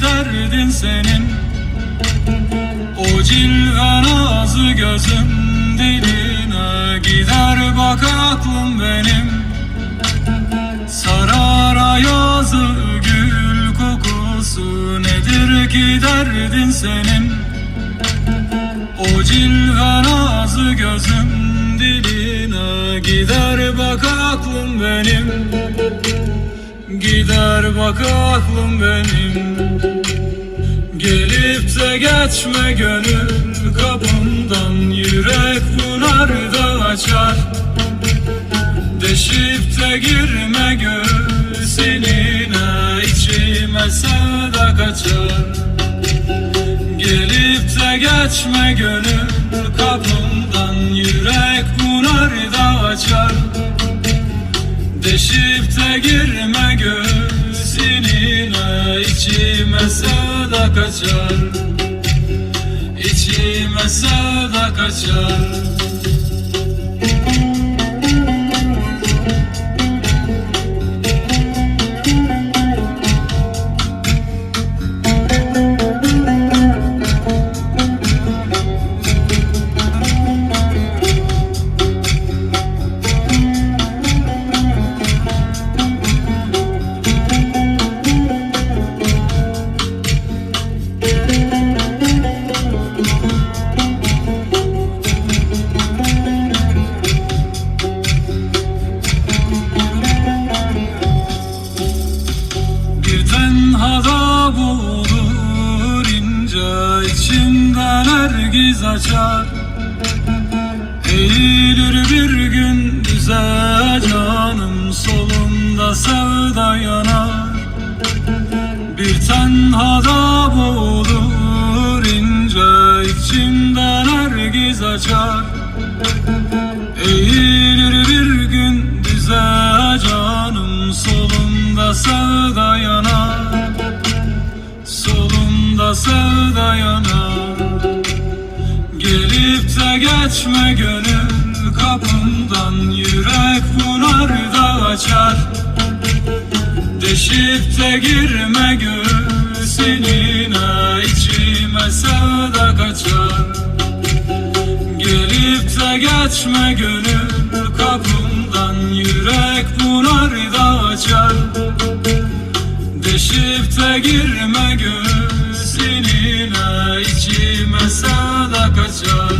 derdin senin. O cilven ağzı gözüm diline Gider bak aklım benim. Sarar ayazı gül kokusu Nedir ki derdin senin? O cilven ağzı gözüm diline Gider bak aklım benim Gider bak aklım benim. Gelip de geçme gönül kapımdan. Yürek bunar da açar. Deşip de girme göğsününe içime sevda kaçar. Gelip de geçme gönül kapımdan. Yürek bunar da açar Deşip de girme göğsününe içime sevda kaçar. İçime sevda kaçar ince içinden ergiz açar. Eğilir bir gün düze canım solumda sevda yanar. Bir tenhada bulur ince içimden ergiz açar. Eğilir sevda yanar Gelip de geçme gönül kapımdan. Yürek bunar da açar Deşip de girme göğsününe içime sevda kaçar Gelip de geçme gönül kapımdan. Yürek bunar da açar Deşip de girme göğsününe içime sevda kaçar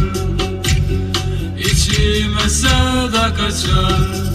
İçime sevda kaçar